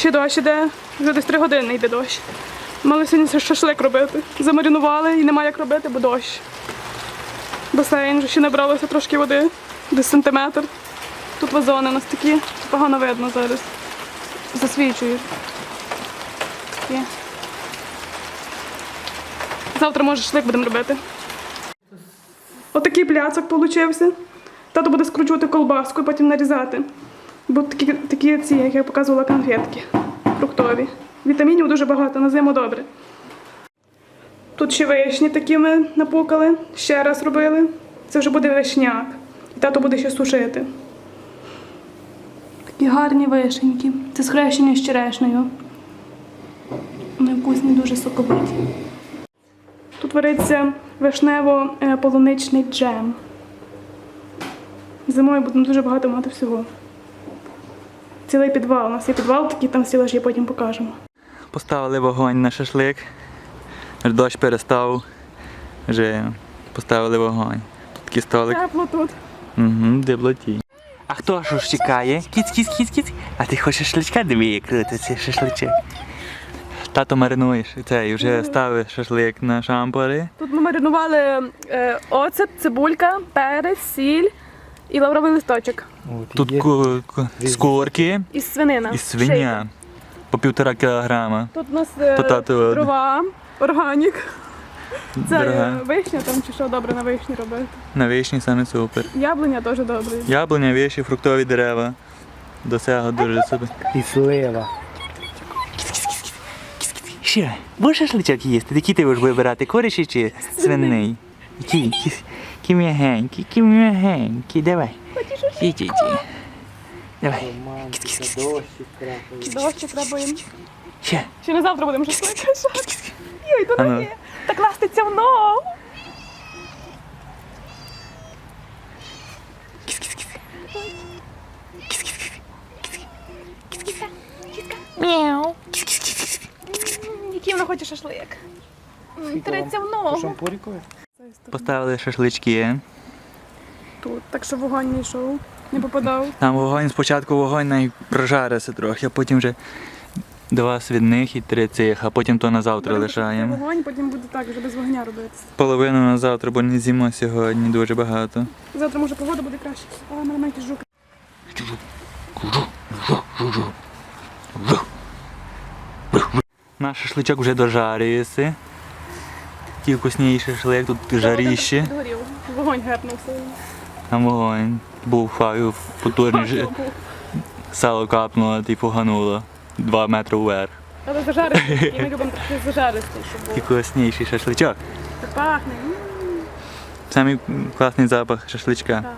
Ще дощ іде, вже десь три години йде дощ. Мали сьогодні шашлик робити. Замаринували і немає як робити, бо дощ. Басейн вже ще набралося трошки води, десь сантиметр. Тут вазони у нас такі, погано видно зараз. Засвічують. Такі. Завтра може шашлик будемо робити. Отакий пляцок получився. Тато буде скручувати колбаску і потім нарізати. Бо такі, такі ці, як я показувала, конфетки фруктові. Вітамінів дуже багато, на зиму добре. Тут ще вишні такі ми напукали, ще раз робили. Це вже буде вишняк. І тато буде ще сушити. Такі гарні вишеньки. Це схрещення з черешнею. Вони вкусні, дуже соковиті. Тут вариться вишнево-полуничний джем. Зимою будемо дуже багато мати всього. Цілий підвал. У нас є підвал, такий там стілажі потім покажемо. Поставили вогонь на шашлик. Дощ перестав. Вже поставили вогонь. Тут такий столик. Тепло тут. Угу, деблоті. А хто ж чекає? Кіць, кіць, кіць, кіць. А ти хочеш шашличка? Диви, як крутиться шашличок. Тато маринуєш цей, вже ставив шашлик на шампури. Тут ми маринували е, оцет, цибулька, перець, сіль і лавровий листочок. Тут ку- ку- скорки І свинина. і свиня. По півтора кілограма. Тут у нас е, То дрова, органік. Це Дорога. е, вишня там чи що добре на вишні робити. На вишні саме супер. Яблуня теж добре. Яблуня, виші, фруктові дерева. До цього дуже собі. І слива. Що? Будеш шашличок їсти? Який ти будеш вибирати, коріші чи свиний? Який? Який- Який м'ягенький, який м'ягенький, давай. Ті, ті, ті. Давай. Дощі їм. Ще. Чи не завтра будемо? Йой, А ну. не є. Так ластиться в ногу. Мяу. Який вона хоче шашлик? Треться в ногу. Шампурікою? Поставили шашлички. Тут, так що вогонь не йшов, не попадав. Там вогонь, спочатку вогонь най прожариться трохи, а потім вже два свідних і три цих, а потім то на завтра Будемо лишаємо. Вогонь, потім буде так, вже без вогня робити. Половину на завтра, бо не з'їмо сьогодні дуже багато. Завтра може погода буде краще. Але на мене жук. Наш шашличок вже дожарюється. Ті вкусніший шашлик, тут жаріще. Вогонь гернувся. Там вогонь. Був фаю потужний. ж- Сало капнуло типу погануло. Два метри вверх. Але зажаристий. І ми любимо трохи зажаристий, щоб було. було. класніший шашличок. Так пахне. Самий класний запах шашличка. так.